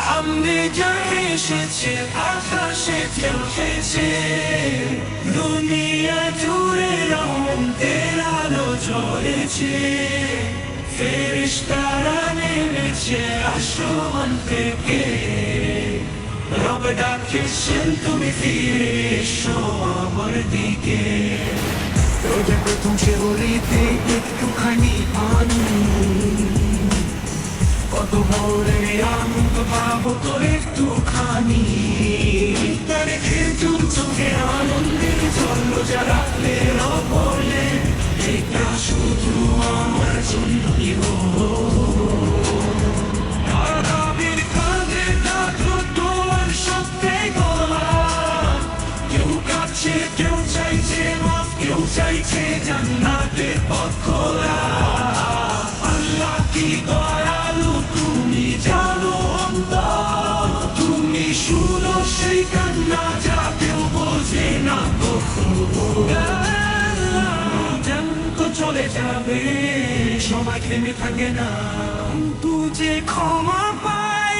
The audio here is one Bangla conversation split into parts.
সামনে যা এসেছে, আকাশে ফেলতেছে দুনিয়া জুড়ে রহমতের আলো জ্বলেছে ফেরিস্তারা নেমেছে আসমান থেকে। রব ডাকছেন তুমি ফিরে এসো আমার দিকে। প্রথম সে বলিতে কত ভোরে আনন্দ ভাবো তো একটুখানি তারে কিন্তু চোখে আনন্দের জল যারা বলে এটা শুধু আমার জন্যই কেউ চাইছে মাফ কেউ চাইছে জান্নাতের পথ খোলা আল্লাহ কি সেই কান্না যা বোঝে না তো চলে যাবে সময় থেমে থাকে না যে ক্ষমা পাই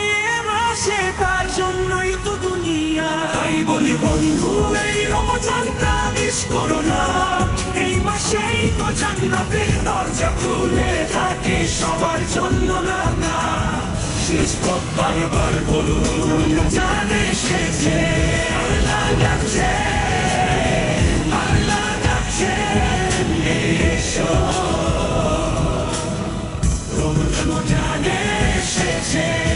সে তার জন্যই তো দুনিয়া তাই বন্ধু এই রমজানটা মিস করো না এই তো দরজা খুলে থাকে, সবার জন্য না Sensiz pop barbar olur Tanış şekli Arla dakçe Arla dakçe Eşo Rumda mutane şekli